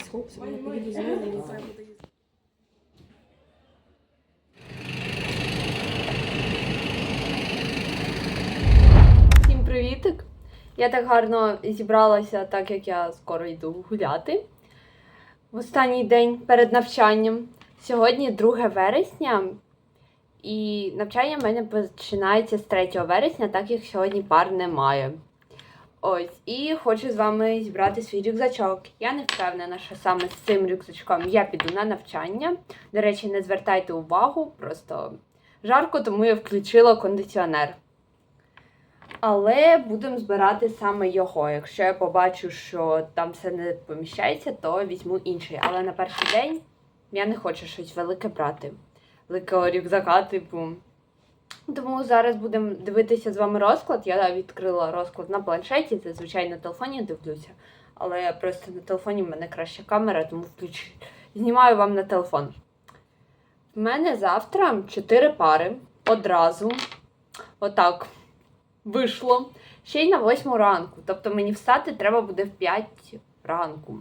подруга розійшлась з хлопцем, я поїду з їздити. Всім привітик! Я так гарно зібралася, так як я скоро йду гуляти в останній день перед навчанням. Сьогодні 2 вересня, і навчання в мене починається з 3 вересня, так як сьогодні пар немає. Ось, і хочу з вами зібрати свій рюкзачок. Я не впевнена, що саме з цим рюкзачком я піду на навчання. До речі, не звертайте увагу, просто жарко, тому я включила кондиціонер. Але будемо збирати саме його. Якщо я побачу, що там все не поміщається, то візьму інший. Але на перший день я не хочу щось велике брати. Великого рюкзака, типу. Тому зараз будемо дивитися з вами розклад. Я відкрила розклад на планшеті, це звичайно на телефоні дивлюся. Але просто на телефоні в мене краща камера, тому включу. Знімаю вам на телефон. В мене завтра 4 пари одразу. Отак вийшло. Ще й на 8 ранку. Тобто мені встати треба буде в 5 ранку.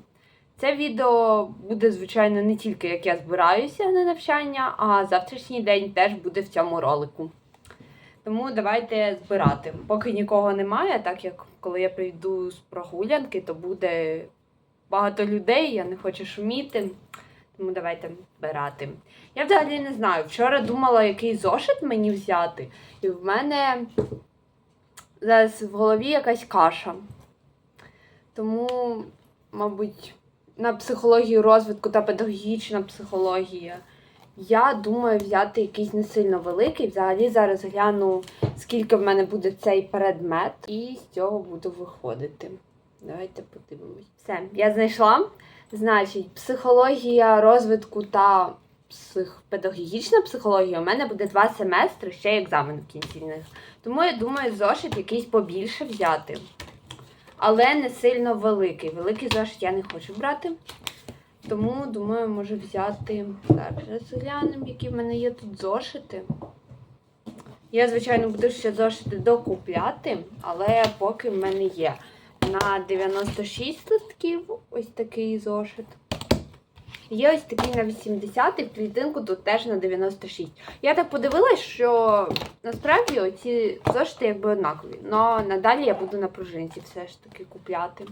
Це відео буде, звичайно, не тільки як я збираюся на навчання, а завтрашній день теж буде в цьому ролику. Тому давайте збирати. Поки нікого немає, так як коли я прийду з прогулянки, то буде багато людей, я не хочу шуміти. Тому давайте збирати. Я взагалі не знаю. Вчора думала, який зошит мені взяти, і в мене зараз в голові якась каша. Тому, мабуть, на психологію розвитку та педагогічна психологія. Я думаю взяти якийсь не сильно великий. Взагалі зараз гляну, скільки в мене буде цей предмет, і з цього буду виходити. Давайте подивимось. Все, я знайшла. Значить, психологія розвитку та псих... педагогічна психологія у мене буде два семестри, ще екзамен в кінці них. Тому я думаю, зошит якийсь побільше взяти. Але не сильно великий. Великий зошит я не хочу брати. Тому, думаю, можу взяти. Зараз глянемо, які в мене є тут зошити. Я, звичайно, буду ще зошити докупляти, але поки в мене є на 96 листків ось такий зошит. Є ось такий на 80 і в клітинку тут теж на 96. Я так подивилась, що насправді оці зошити якби однакові. Але надалі я буду на пружинці все ж таки купляти.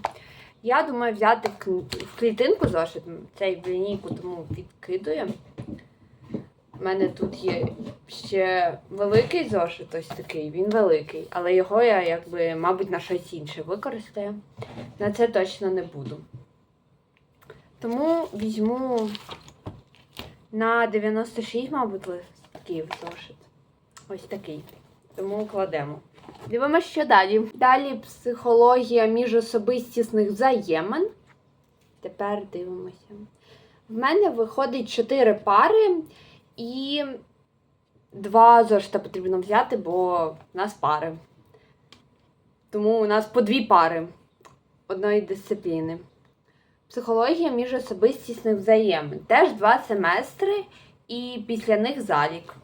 Я думаю взяти в клітинку зошит, цей в лінійку, тому відкидуємо. У мене тут є ще великий зошит, ось такий, він великий, але його я якби, мабуть, на щось інше використаю. На це точно не буду. Тому візьму на 96, мабуть, листків зошит. Ось такий. Тому кладемо. Дивимося, що далі. Далі психологія міжособистісних взаємин. Тепер дивимося. В мене виходить 4 пари і два зошита потрібно взяти, бо в нас пари. Тому у нас по дві пари одної дисципліни. Психологія міжособистісних взаємин. Теж два семестри, і після них залік.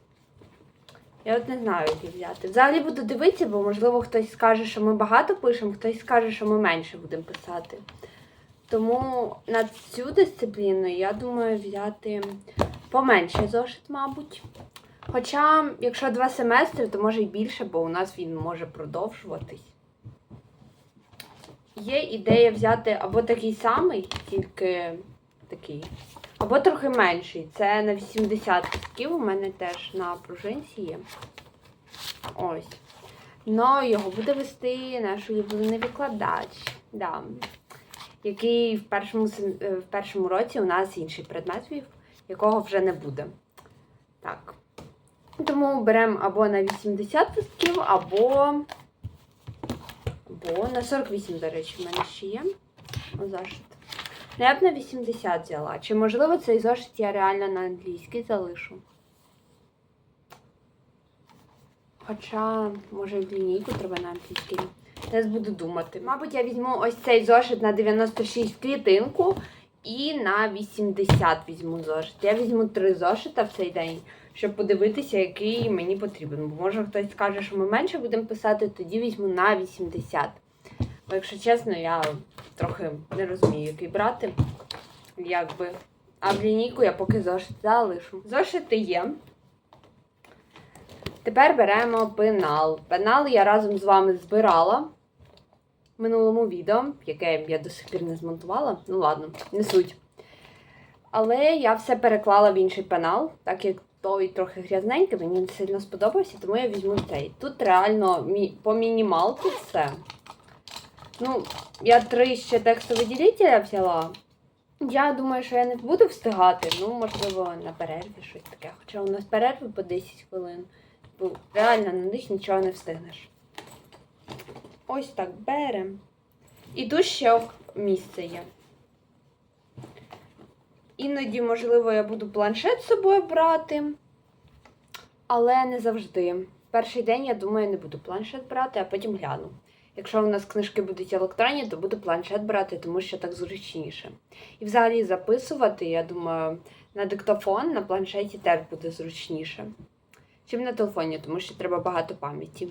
Я от не знаю, які взяти. Взагалі буду дивитися, бо можливо хтось скаже, що ми багато пишемо, хтось скаже, що ми менше будемо писати. Тому на цю дисципліну я думаю взяти поменше зошит, мабуть. Хоча, якщо два семестри, то може й більше, бо у нас він може продовжуватись. Є ідея взяти або такий самий, тільки такий, або трохи менший. Це на 80 листків, у мене теж на пружинці є. Ось. Ну, його буде вести наш улюблений викладач. Да. Який в першому, е, в першому році у нас інший предмет якого вже не буде. Так. Тому беремо або на 80 листків, або або на 48, до речі, в мене ще є зошит. Я б на 80 взяла. Чи можливо цей зошит я реально на англійський залишу? Хоча, може, лінійку треба на англійський. Зараз буду думати. Мабуть, я візьму ось цей зошит на 96 в клітинку І на 80 візьму зошит. Я візьму три зошита в цей день, щоб подивитися, який мені потрібен. Бо може хтось скаже, що ми менше будемо писати, тоді візьму на 80. Бо якщо чесно, я трохи не розумію, який брати. Якби. А в лінійку я поки зошит залишу. Зошити є. Тепер беремо пенал. Пенал я разом з вами збирала в минулому відео, яке я до сих пір не змонтувала. Ну ладно, не суть. Але я все переклала в інший пенал, так як той трохи грязненький, мені не сильно сподобався, тому я візьму цей. Тут реально по мінімалці все. Ну, я три ще текстовиділителя взяла. Я думаю, що я не буду встигати. Ну, можливо, на перерві щось таке. Хоча у нас перерви по 10 хвилин. Бо реально на них нічого не встигнеш. Ось так беремо. І тут ще місце є. Іноді, можливо, я буду планшет з собою брати, але не завжди. Перший день, я думаю, не буду планшет брати, а потім гляну. Якщо у нас книжки будуть електронні, то буду планшет брати, тому що так зручніше. І взагалі записувати, я думаю, на диктофон на планшеті теж буде зручніше, чим на телефоні, тому що треба багато пам'яті.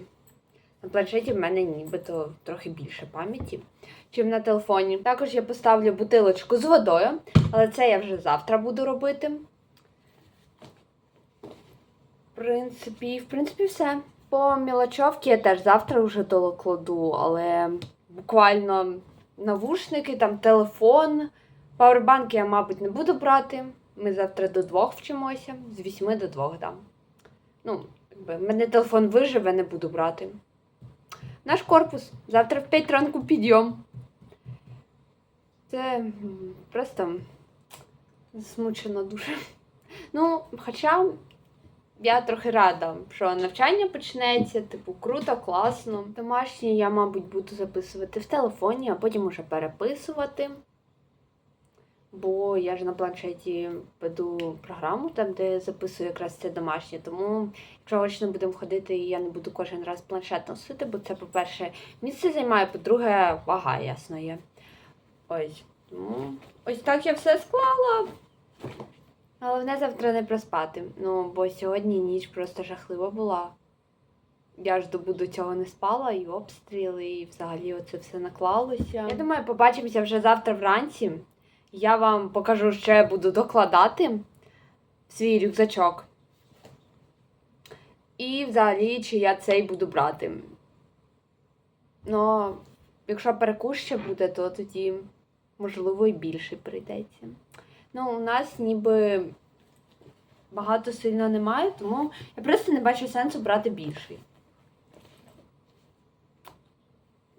На планшеті в мене нібито трохи більше пам'яті, чим на телефоні. Також я поставлю бутилочку з водою, але це я вже завтра буду робити. В принципі, в принципі, все. По мілочовці я теж завтра вже докладу, але буквально навушники, там телефон. Пауербанки я, мабуть, не буду брати. Ми завтра до двох вчимося, з 8 до 2 дам. Ну, якби, мене телефон виживе, не буду брати. Наш корпус. Завтра в 5 ранку підйом. Це просто змучено дуже. Ну, хоча я трохи рада, що навчання почнеться, типу, круто, класно. Домашні я, мабуть, буду записувати в телефоні, а потім уже переписувати. Бо я ж на планшеті веду програму, там, де записую якраз це домашнє. Тому, якщо очно будемо ходити, я не буду кожен раз планшет носити, бо це, по-перше, місце займає, по-друге, вага, ясно є. Ось. Ось так я все склала. Головне завтра не проспати. Ну, бо сьогодні ніч просто жахлива була. Я ж до цього не спала, і обстріли, і взагалі оце все наклалося. Я думаю, побачимося вже завтра вранці. Я вам покажу, що я буду докладати свій рюкзачок. І взагалі, чи я цей буду брати. Ну, якщо перекус ще буде, то тоді, можливо, і більше прийдеться. Ну, у нас ніби багато сильно немає, тому я просто не бачу сенсу брати більший.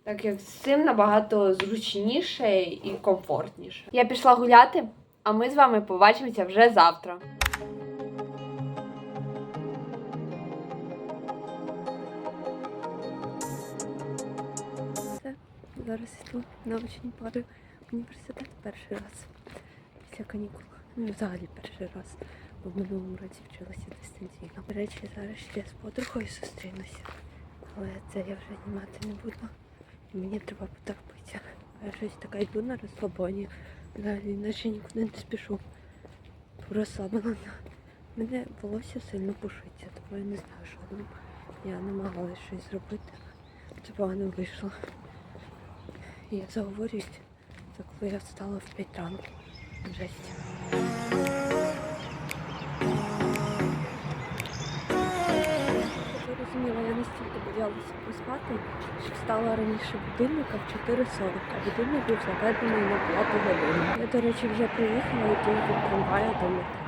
Так як з цим набагато зручніше і комфортніше. Я пішла гуляти, а ми з вами побачимося вже завтра. Зараз йду на очні пари університет перший раз після канікул. Ну взагалі перший раз. Бо в минулому році вчилася дистанційно. До речі, зараз ще з подругою зустрінуся. Але це я вже знімати не буду. І мені треба потерпитися. Я щось така йду на розслабоні. Взагалі наче нікуди не спішу. Розслаблена. Мене волосся сильно пушиться, тому я не знаю, що ним. Я намагалась щось зробити. Це погано вийшло. Я заговорюсь, це коли я встала в 5 ранку. Жесть. Я розуміла, я настільки боялася поспати, що встала раніше будильника в 4.40, а будильник був заведений на 5 годину. Я, до речі, вже приїхала і тільки трамвая до метро.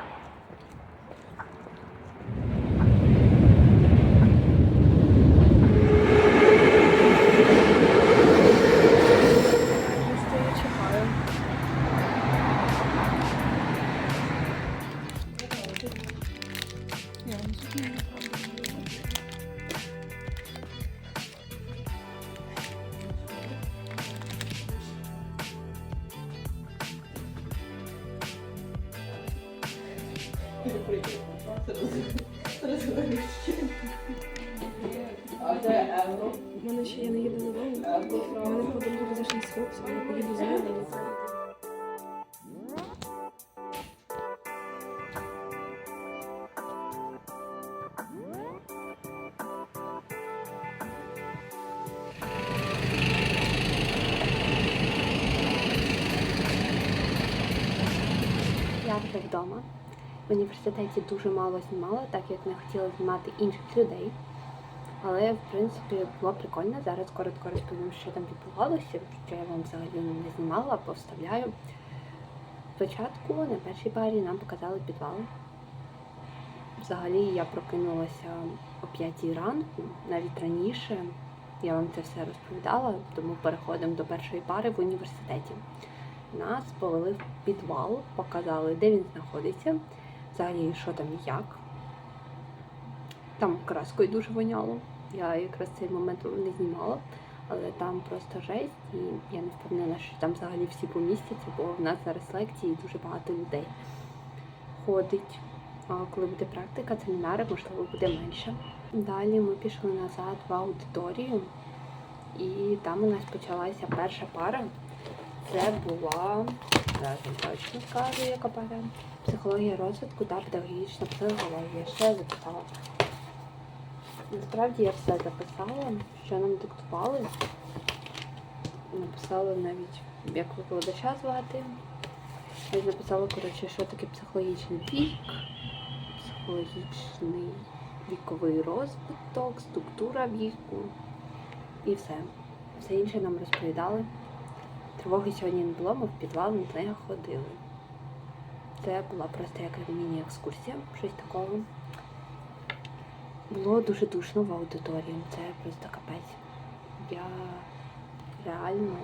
Вперше вдома. В університеті дуже мало знімала, так як не хотіла знімати інших людей. Але, в принципі, було прикольно. Зараз коротко розповім, що там відбувалося, що я вам взагалі не знімала, повставляю. Спочатку на першій парі нам показали підвал. Взагалі я прокинулася о 5 ранку, навіть раніше. Я вам це все розповідала, тому переходимо до першої пари в університеті. Нас повели в підвал, показали, де він знаходиться, взагалі, що там і як. Там краскою дуже воняло. Я якраз цей момент не знімала, але там просто жесть, і я не впевнена, що там взагалі всі помістяться, бо в нас зараз лекції і дуже багато людей ходить. А коли буде практика, семінари, можливо, буде менше. Далі ми пішли назад в аудиторію, і там у нас почалася перша пара. Це була, зараз точно скажу, яка пара. Психологія розвитку та педагогічна психологія. Я записала? Насправді я все записала, що нам диктували. Написала навіть, як викладача звати. Я написала, коротше, що таке психологічний вік, психологічний віковий розвиток, структура віку і все. Все інше нам розповідали. Тривоги сьогодні не було, ми в підвал не ходили. Це була просто як міні-екскурсія, щось такого. Було дуже душно в аудиторії, це просто капець. Я реально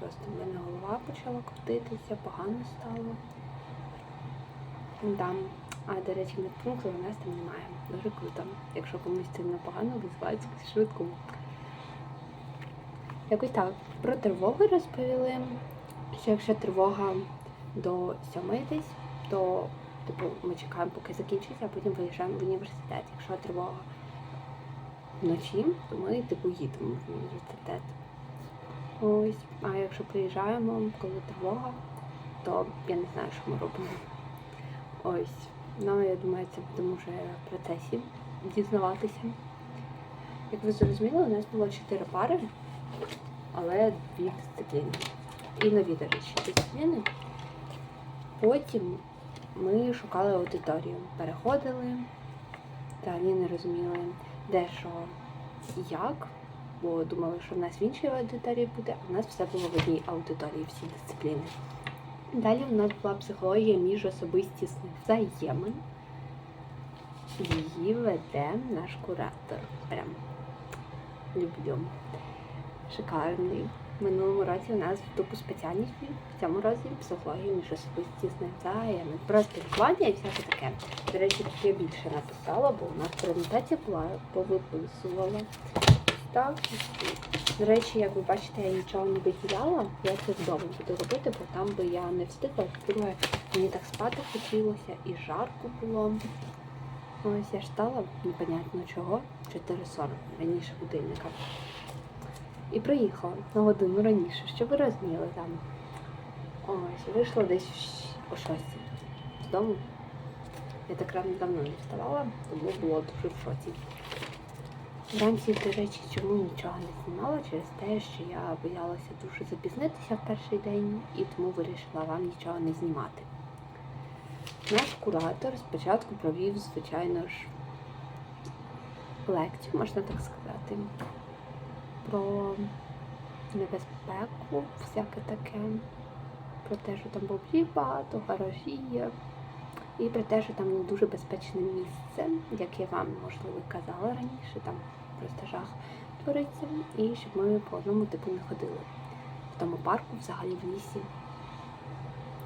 просто в мене голова почала крутитися, погано стало. Там, а до речі, медпункту у нас там немає. Дуже круто. Якщо комусь сильно погано, визивають швидко. Якось так. Про тривогу розповіли, що якщо тривога до сьомої десь, то типу, ми чекаємо, поки закінчиться, а потім виїжджаємо в університет. Якщо тривога вночі, то ми типу їдемо в університет. Ось, а якщо приїжджаємо, коли тривога, то я не знаю, що ми робимо. Ось. Ну, я думаю, це будемо вже в процесі дізнаватися. Як ви зрозуміли, у нас було чотири пари, але дві дисципліни. І нові, до речі, дисципліни. Потім ми шукали аудиторію, переходили, взагалі не розуміли, де що як, бо думали, що в нас в іншій аудиторії буде, а в нас все було в одній аудиторії, всі дисципліни. Далі в нас була психологія міжособистісних взаємин. Її веде наш куратор. Прям люблю. Шикарний. В минулому році у нас в тупу спеціальність, в цьому році психологія міжособистісних взаємин. Про спілкування і всяке таке. До речі, ще більше написала, бо у нас презентація повиписувала. Так. До речі, як ви бачите, я нічого не виділяла. Я це вдома буду робити, бо там би я не встигла. Друге, мені так спати хотілося і жарко було. Ось я ж стала, непонятно чого, 4.40 раніше будильника. І приїхала на годину раніше, щоб ви розуміли там. Ось, вийшла десь о 6 з дому. Я так рано давно не вставала, тому було дуже в шоці. Вранці, до речі, чому нічого не знімала через те, що я боялася дуже запізнитися в перший день і тому вирішила вам нічого не знімати. Наш куратор спочатку провів, звичайно ж, лекцію, можна так сказати, про небезпеку, всяке таке, про те, що там бомжів багато, гаражі і про те, що там не дуже безпечне місце, як я вам, можливо, казала раніше, там просто жах твориться, і щоб ми по одному типу не ходили. В тому парку, взагалі в лісі.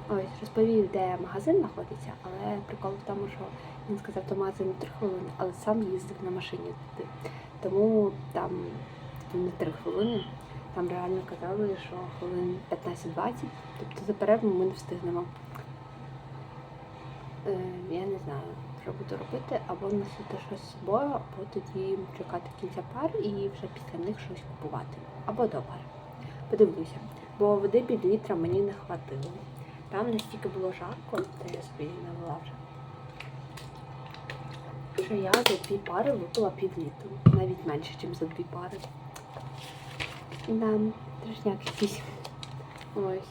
Ось, розповів, де магазин знаходиться, але прикол в тому, що він сказав, що магазин 3 хвилини, але сам їздив на машині туди. Тому там не 3 хвилини. Там реально казали, що хвилин 15-20, тобто за перерву ми не встигнемо. Е, я не знаю, що буду робити, або носити щось з собою, або тоді чекати кінця пар і вже після них щось купувати. Або до пар. Подивлюся. Бо води під літра мені не хватило. Там настільки було жарко, та я собі навела вже. Що я за дві пари випила пів літру. Навіть менше, ніж за дві пари. Да, трешняк якийсь. Ось.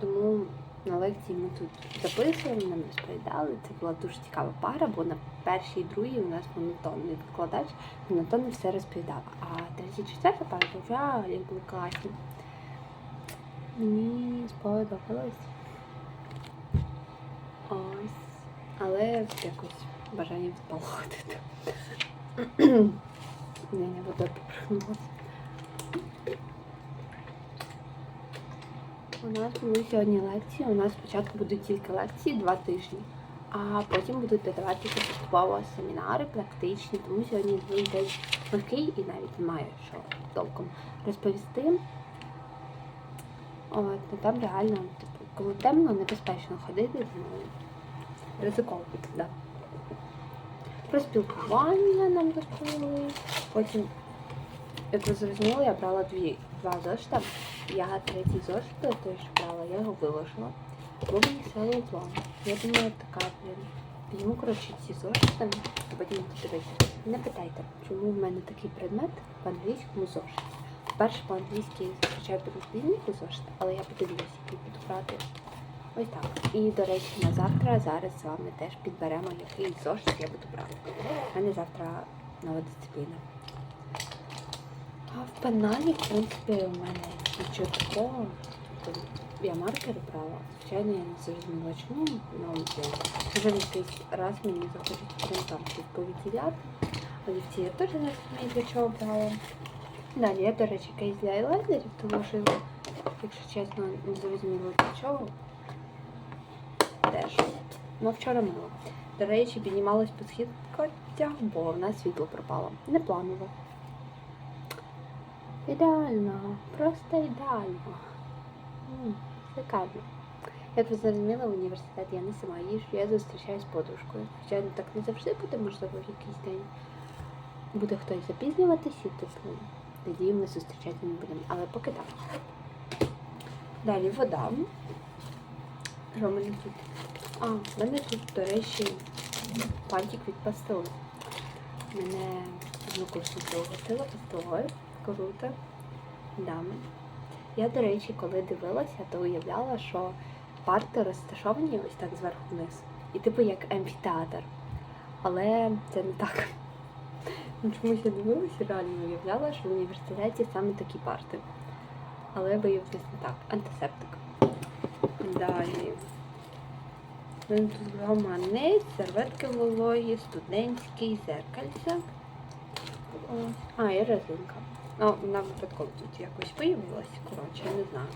Тому на лекції ми тут записували, нам розповідали. Це була дуже цікава пара, бо на першій і другій у нас монотонний викладач, монотонно все розповідав. А третя, четверта пара взагалі були класні. Мені сподобалось. Ось. Але якось бажання відпало ходити. Я не буду повернулася. У нас були сьогодні лекції. У нас спочатку будуть тільки лекції два тижні, а потім будуть додаватися поступово семінари практичні, тому сьогодні день легкий і навіть немає що толком розповісти. От, ну там реально, типу, коли темно, небезпечно ходити, тому ризиково, так. Да. Про спілкування нам розповіли. Потім, як ви зрозуміли, я брала дві, два зошита. Я третій зошит, що брала, я його виложила. Бо мені села план. Я думаю, така, блін, візьму, коротше, ці зошити, потім дивитися. Не питайте, чому в мене такий предмет в англійському зошиті. Перше по-англійськи зустрічаю підрозбійнику зошит, але я подивлюся, який буду брати. Ось так. І, до речі, на завтра зараз з вами теж підберемо, який зошит я буду брати. У мене завтра нова дисципліна. А в пеналі, в принципі, у мене Тобто я маркер брала. Звичайно, я не зрозуміла, чому на олівці. Вже в якийсь раз мені захочуть прям там щось повідділяти. Олівці я теж не розумію, для чого брала. Далі я, до речі, кейс для айлайнерів, тому що, якщо чесно, не зрозуміла для чого. Теж. Ну, вчора мило. До речі, піднімалась по східках, бо в нас світло пропало. Не планово. Ідеально, просто ідеально. Шикарно. Як ви зрозуміли, в університет я не сама їжджу, я зустрічаюсь з подружкою. Хоча так не завжди буде, можливо, в якийсь день. Буде хтось запізнюватись і типу, тоді ми зустрічатися не будемо. Але поки так. Далі вода. Що мене тут? А, в мене тут, до речі, пантик від пастили. Мене однокурсниця угостила пастилою. Круто. Дами. Я, до речі, коли дивилася, то уявляла, що парти розташовані ось так зверху вниз. І типу як амфітеатр. Але це не так. Ну, Чомусь я дивилася, реально уявляла, що в університеті саме такі парти. Але виявилось не так. Антисептик. Далі. Тут гаманець, серветки вологі, студентський, зеркальце. А, і резинка. Ну, вона випадково тут якось виявилась, коротше, я не знаю.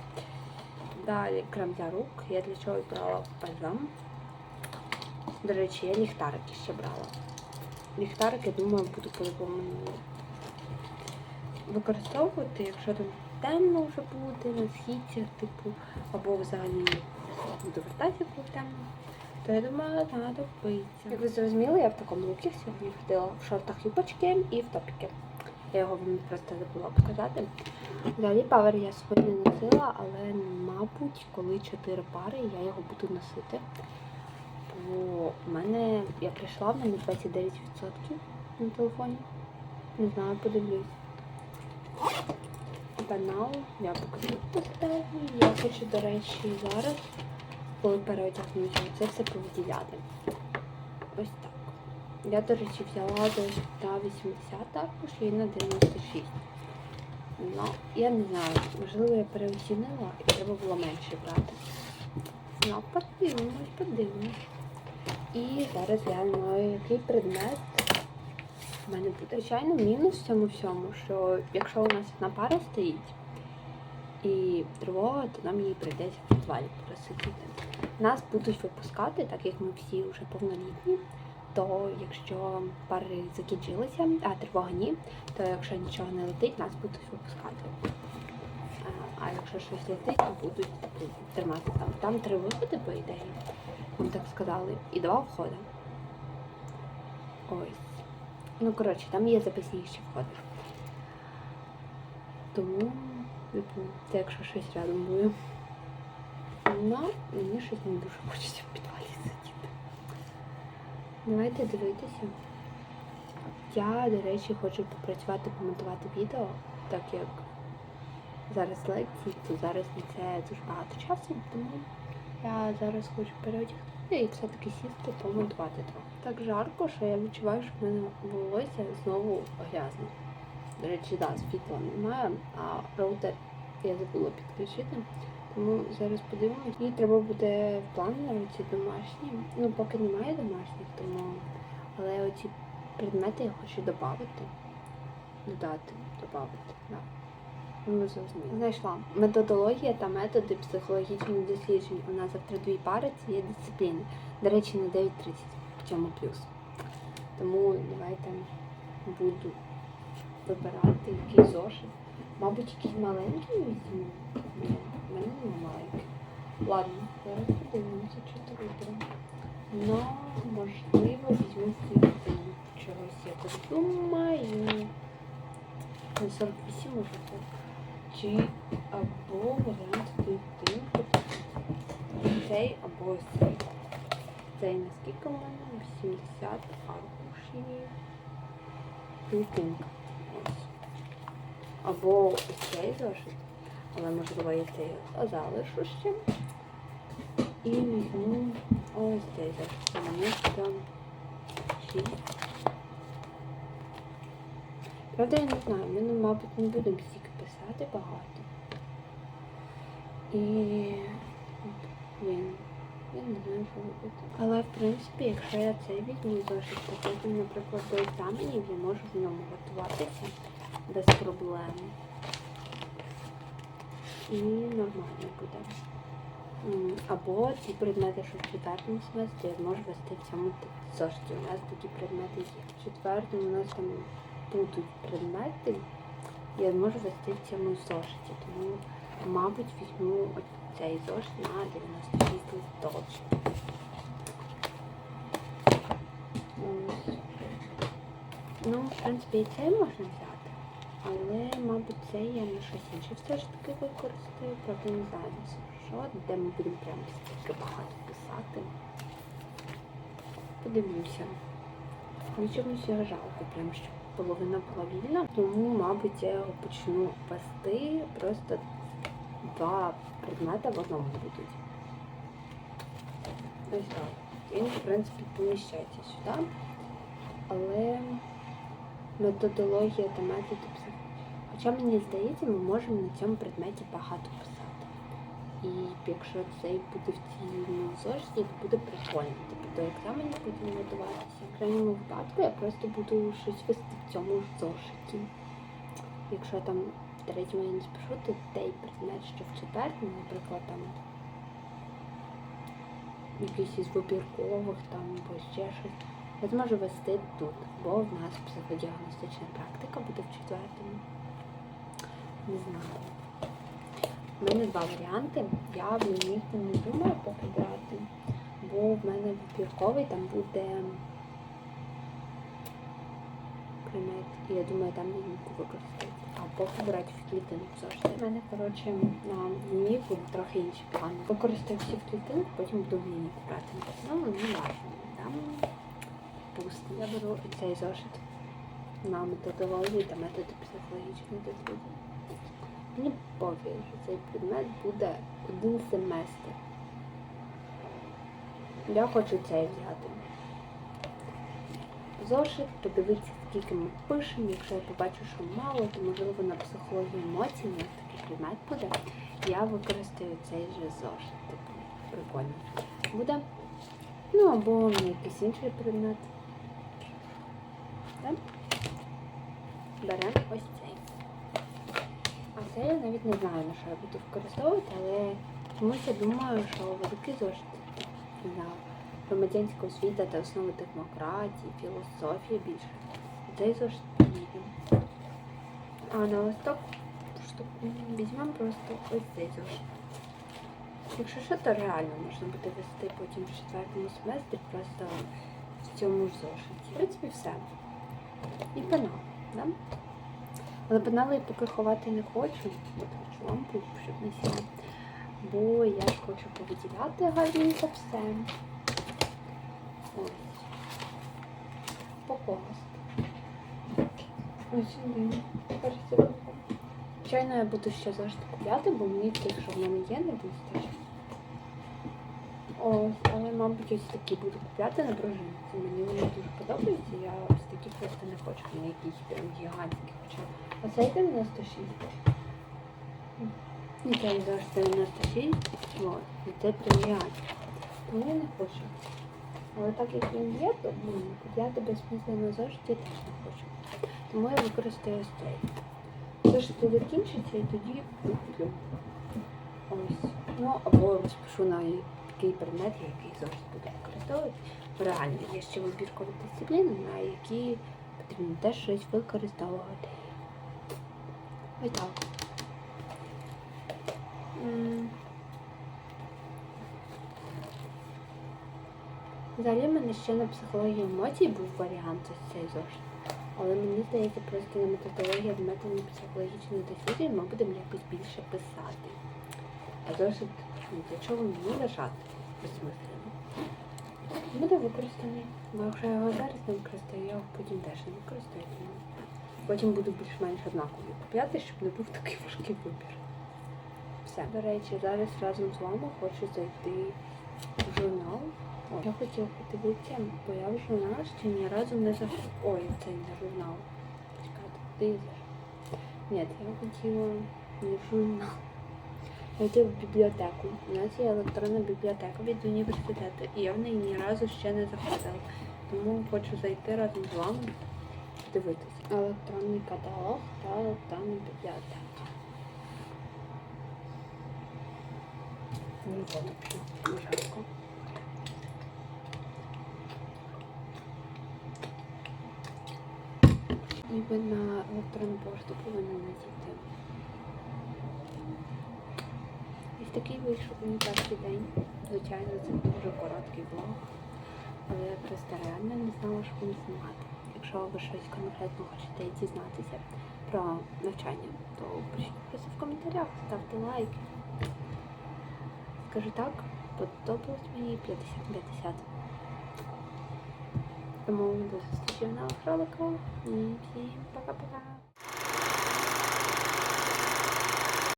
Далі крем для рук. Я для чого брала бальзам. До речі, я ліхтарики ще брала. Ліхтарики, думаю, буду по-любому використовувати, якщо там темно вже буде, на східцях, типу, або взагалі буду вертатися, коли темно. То я думаю, знадобиться. Як ви зрозуміли, я в такому лукі сьогодні ходила в шортах юбочки і в топіки. Я його вам просто забула показати. Далі павер я сьогодні носила, але, мабуть, коли 4 пари, я його буду носити. Бо в мене, я прийшла, в мене 29% на телефоні. Не знаю, подивлюсь. Банал, я покажу поставлю. Я хочу, до речі, зараз, коли переодягнуся, це все повиділяти. Ось так. Я, до речі, взяла до 80 також і на 96. Ну, я не знаю, можливо, я переоцінила і треба було менше брати. Ну, подивимось, подивимось. І зараз глянемо, який предмет в мене буде. Звичайно, мінус в цьому всьому, що якщо у нас одна пара стоїть і тривога, то нам її прийдеться в підвалі просидіти. Нас будуть випускати, так як ми всі вже повнолітні, то якщо пари закінчилися, а тривога ні, то якщо нічого не летить, нас будуть випускати. А, якщо щось летить, то будуть тримати там. Там три виходи, по ідеї, нам так сказали, і два входи. Ось. Ну, коротше, там є запасні ще входи. Тому, типу, це якщо щось рядом буде. Ну, мені щось не дуже хочеться в підвалі сидіти. Давайте дивитися. Я, до речі, хочу попрацювати, помонтувати відео, так як зараз лекції, то зараз на це дуже багато часу, тому Я зараз хочу переодягнути і все-таки сісти помонтувати трохи. Так жарко, що я відчуваю, що в мене волосся знову грязне. До речі, да, світла немає, а роутер я забула підключити. Тому зараз подивимось. І треба буде в ці домашні. Ну, поки немає домашніх, тому. Але оці предмети я хочу додати. Додати, додати, да. Ну. Знайшла. Методологія та методи психологічних досліджень. У нас завтра дві пари цієї дисципліни. До речі, на 9.30. В цьому плюс. Тому давайте буду вибирати який зошит. Мабуть, якийсь маленький візьму. Ні, в мене не маленький. Ладно, зараз подивимося, що то виберу. Ну, можливо, візьму клітину. Чогось я так думаю. На 48 може так. Чи або варіант клітинку. Цей або цей. Цей наскільки в мене? 80 аркушів. Клітинка. Ось. Або ось цей зошит. Але можливо я цей залишу ще. І візьму ось цей там 6. Правда, я не знаю, ми, ну, мабуть, не будемо стільки писати багато. І блін, я не знаю, що робити. Але в принципі, якщо я цей візьму зошит, то потім, наприклад, до екзаменів я можу в ньому готуватися без проблем. І нормально буде. Або ті предмети, що в четвертому семестрі, я зможу вести в цьому зошиті. У нас такі предмети є. В четвертому у нас там будуть предмети, я зможу вести в цьому зошиті. Тому, мабуть, візьму цей зошит на 96 листочків. Ну, в принципі, і цей можна взяти. Але, мабуть, цей я на щось інше все ж таки використаю, правда не знаю, що, де ми будемо прямо стільки багато писати. Подивлюся. Ну, чомусь жалко, прям щоб половина була вільна. Тому, мабуть, я його почну вести. Просто два предмети в одному будуть. Ось так. Він, в принципі, поміщається сюди. Але методологія та методи психології. Хоча мені здається, ми можемо на цьому предметі багато писати. І якщо цей буде в цілому зошиті, то буде прикольно. Тобто до екзамену будемо готуватися. В крайньому випадку я просто буду щось вести в цьому ж зошиті. Якщо там в третьому я не спішу, то той предмет, що в четвертому, наприклад, там якийсь із вибіркових там або ще щось. Я зможу вести тут, бо в нас психодіагностична практика буде в четвертому. Не знаю. У мене два варіанти. Я в ліміту не думаю поки брати, бо в мене вибірковий там буде предмет, і я думаю, там лінійку використати. А поки брати в клітинку завжди. У мене, коротше, на лінійку трохи інші плани. Використаю всі в клітинку, потім буду в лінійку брати. Ну, не важливо. Там пусто. Я беру цей зошит на методологію та методи психологічної дослідження. Мені пофіг, що цей предмет буде один семестр. Я хочу цей взяти. Зошит, подивитися, скільки ми пишемо. Якщо я побачу, що мало, то можливо на психологію емоцій у нас такий предмет буде. Я використаю цей же зошит. Типу, прикольно. Буде. Ну або на якийсь інший предмет. Так? Беремо ось це я навіть не знаю, на що я буду використовувати, але чомусь я думаю, що великий зошит не знаю, громадянська освіта та основи демократії, філософія більше. Цей зошит підійде. А на листок візьмемо просто ось цей зошит. Якщо що, то реально можна буде вести потім в четвертому семестрі просто в цьому ж зошиті. В принципі, все. І пенал, да? Але пенали я поки ховати не хочу. Виключу лампу, щоб не сіла. Бо я хочу повиділяти гарненько все. Ось. Покласти. Ось сюди. Тепер. Звичайно, я буду ще завжди купляти, бо мені тих, що в мене є, не вистачить. Ось, але, мабуть, ось такі буду купляти на пружинці. Мені вони дуже подобаються. Я ось такі просто не хочу. Вони якісь прям гігантські. Хоча оцей 96. І цей зараз 96. От. І це прям гігантський. Тому я не хочу. Але так як він є, то ну, купляти безсмислено зошиті теж не хочу. Тому я використаю ось цей. Зошити закінчиться і тоді куплю. Ось. Ну, або розпишу на такий предмет, який зошит буду використовувати. Реально, є ще вибіркові дисципліни, на які потрібно теж щось використовувати. Ось так. Взагалі в мене ще на психологію емоцій був варіант ось цей зошит. Але мені здається, просто на методологія в методі психологічних досліджень ми будемо якось більше писати. А зошит ну, для чого мені лежати безсмислено. Буде використаний. Бо якщо я його зараз не використаю, я його потім теж не використаю. Потім буду більш-менш однакові купляти, щоб не був такий важкий вибір. Все. До речі, зараз разом з вами хочу зайти в журнал. О, я хотіла подивитися, бо я в журнал ще ні разу не заходила. Ой, це не журнал. Чекайте, зайшла? Ні, я хотіла не в журнал. Я хотіла в бібліотеку. У нас є електронна бібліотека від університету, і я в неї ні разу ще не заходила. Тому хочу зайти разом з вами подивитися. Електронний каталог та електронна бібліотека. Ну, фоточку, жарко. Ніби на електронну пошту повинна надійти. Ось такий вийшов мій перший день. Звичайно, це дуже короткий влог. Але я просто реально не знала, що будемо знімати. Якщо ви щось конкретно хочете дізнатися про навчання, то пишіть в коментарях, ставте лайк. Скажу так, подобалось мені 50-50. Тому до зустрічі в нових роликах. І всім пока-пока.